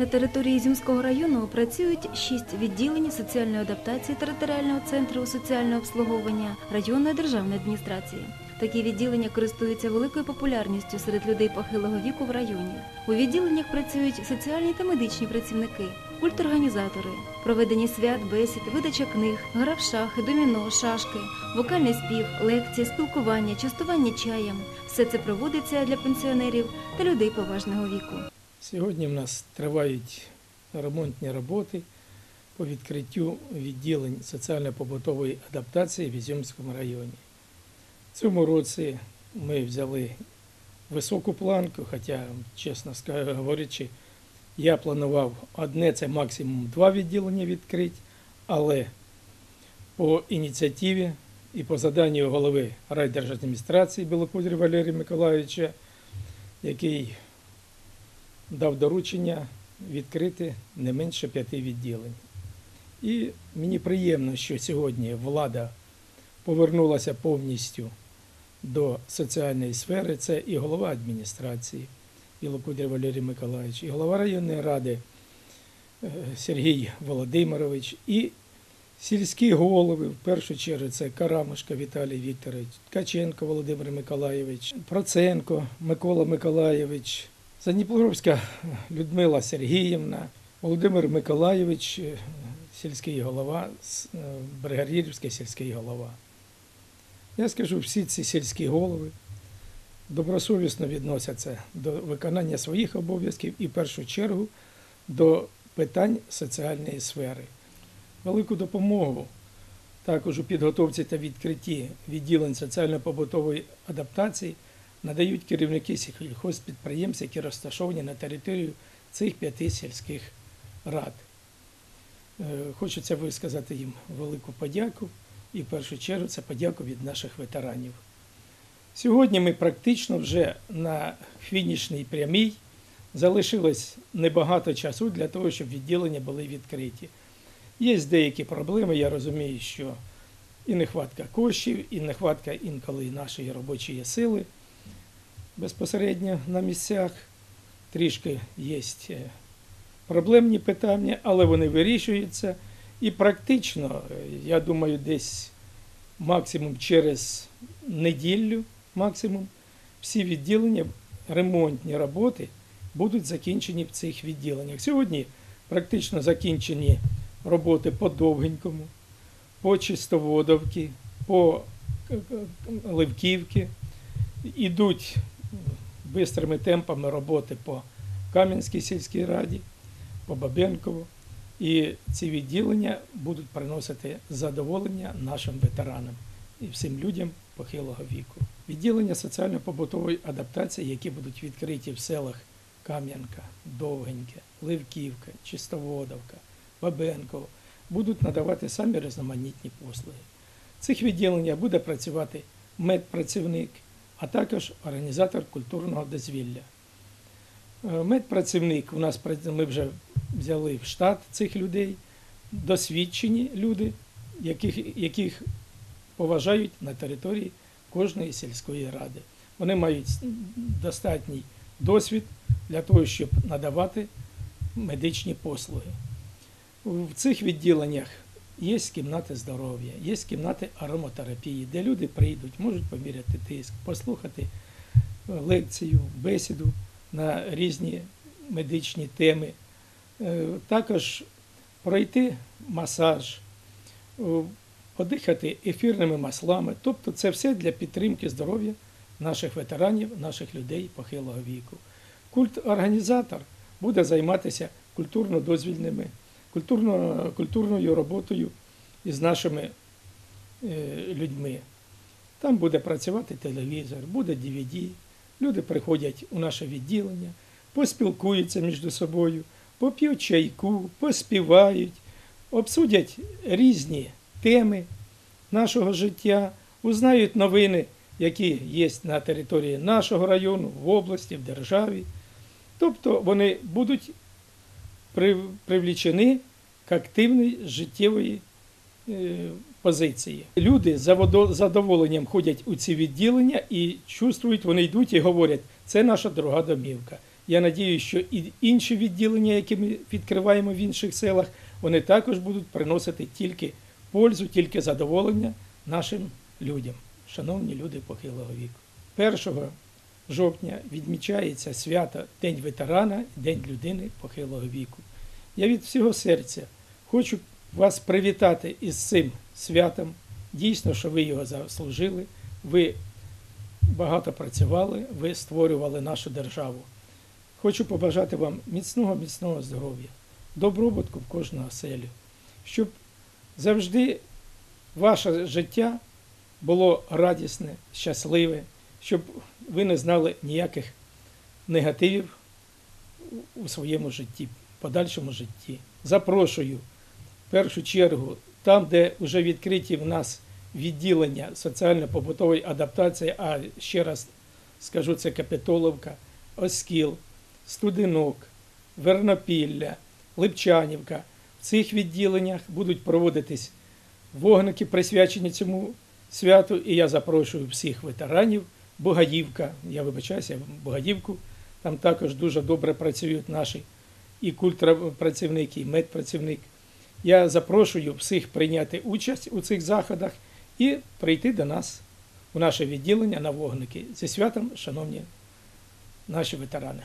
На території Ізюмського району працюють шість відділень соціальної адаптації територіального центру соціального обслуговування районної державної адміністрації. Такі відділення користуються великою популярністю серед людей похилого віку в районі. У відділеннях працюють соціальні та медичні працівники, культорганізатори, проведення свят, бесід, видача книг, гра в шахи, доміно, шашки, вокальний спів, лекції, спілкування, частування чаєм. Все це проводиться для пенсіонерів та людей поважного віку. Сьогодні в нас тривають ремонтні роботи по відкриттю відділень соціально-побутової адаптації в Ізюмському районі. В цьому році ми взяли високу планку, хоча, чесно говорячи, я планував одне, це максимум два відділення відкрити, але по ініціативі і по заданню голови райдержадміністрації Білокудрі Валерія Миколаївича, який дав доручення відкрити не менше п'яти відділень. І мені приємно, що сьогодні влада повернулася повністю до соціальної сфери. Це і голова адміністрації Білокудря Валерій Миколаївич, і голова районної ради е, Сергій Володимирович, і сільські голови, в першу чергу, це Карамушка Віталій Вікторович, Ткаченко Володимир Миколаєвич, Проценко Микола Миколаєвич, Задніпровська Людмила Сергіївна, Володимир Миколаєвич, е, сільський голова, е, Бригарірівський сільський голова. Я скажу, всі ці сільські голови добросовісно відносяться до виконання своїх обов'язків і в першу чергу до питань соціальної сфери. Велику допомогу також у підготовці та відкритті відділень соціально-побутової адаптації надають керівники сільхозпідприємств, які розташовані на території цих п'яти сільських рад. Е, Хочеться висказати їм велику подяку і в першу чергу це подяку від наших ветеранів. Сьогодні ми практично вже на фінішній прямій залишилось небагато часу для того, щоб відділення були відкриті. Є деякі проблеми, я розумію, що і нехватка коштів, і нехватка інколи нашої робочої сили безпосередньо на місцях. Трішки є проблемні питання, але вони вирішуються. І практично, е, я думаю, десь максимум через неділю, максимум, всі відділення, ремонтні роботи будуть закінчені в цих відділеннях. Сьогодні практично закінчені роботи по Довгенькому, по Чистоводовці, по е, е, Ідуть бистрими темпами роботи по Кам'янській сільській раді, по Бабенкову. І ці відділення будуть приносити задоволення нашим ветеранам і всім людям похилого віку. Відділення соціально-побутової адаптації, які будуть відкриті в селах Кам'янка, Довгеньке, Ливківка, Чистоводовка, Бабенково, будуть надавати самі різноманітні послуги. В цих відділеннях буде працювати медпрацівник, а також організатор культурного дозвілля. Е, Медпрацівник у нас ми вже взяли в штат цих людей, досвідчені люди, яких, яких поважають на території кожної сільської ради. Вони мають достатній досвід для того, щоб надавати медичні послуги. В цих відділеннях є кімнати здоров'я, є кімнати ароматерапії, де люди прийдуть, можуть поміряти тиск, послухати е, лекцію, бесіду на різні медичні теми, Е, також пройти масаж, е, подихати ефірними маслами. Тобто це все для підтримки здоров'я наших ветеранів, наших людей похилого віку. Культ-організатор буде займатися культурно-дозвільними, культурно, культурною роботою із нашими е, людьми. Там буде працювати телевізор, буде DVD. Люди приходять у наше відділення, поспілкуються між собою, поп'ють чайку, поспівають, обсудять різні теми нашого життя, узнають новини, які є на території нашого району, в області, в державі. Тобто вони будуть при- привлічені к активній життєвої е, позиції. Люди з заводо- задоволенням ходять у ці відділення і чувствують, вони йдуть і говорять, це наша друга домівка. Я надію, що і інші відділення, які ми відкриваємо в інших селах, вони також будуть приносити тільки пользу, тільки задоволення нашим людям, шановні люди похилого віку. 1 жовтня відмічається свято День ветерана, День людини похилого віку. Я від всього серця хочу вас привітати із цим святом. Дійсно, що ви його заслужили. Ви багато працювали, ви створювали нашу державу. Хочу побажати вам міцного, міцного здоров'я, добробутку в кожного оселю, щоб завжди ваше життя було радісне, щасливе, щоб ви не знали ніяких негативів у своєму житті, подальшому житті. Запрошую в першу чергу там, де вже відкриті в нас відділення соціально-побутової адаптації, а ще раз скажу, це Капітоловка, Оскіл, Студинок, Вернопілля, Липчанівка. В цих відділеннях будуть проводитись вогники, присвячені цьому святу, і я запрошую всіх ветеранів. Бугаївка, я вибачаюся, Бугаївку. Там також дуже добре працюють наші і культпрацівники, і медпрацівник. Я запрошую всіх прийняти участь у цих заходах і прийти до нас у наше відділення на вогники. Зі святом, шановні наші ветерани.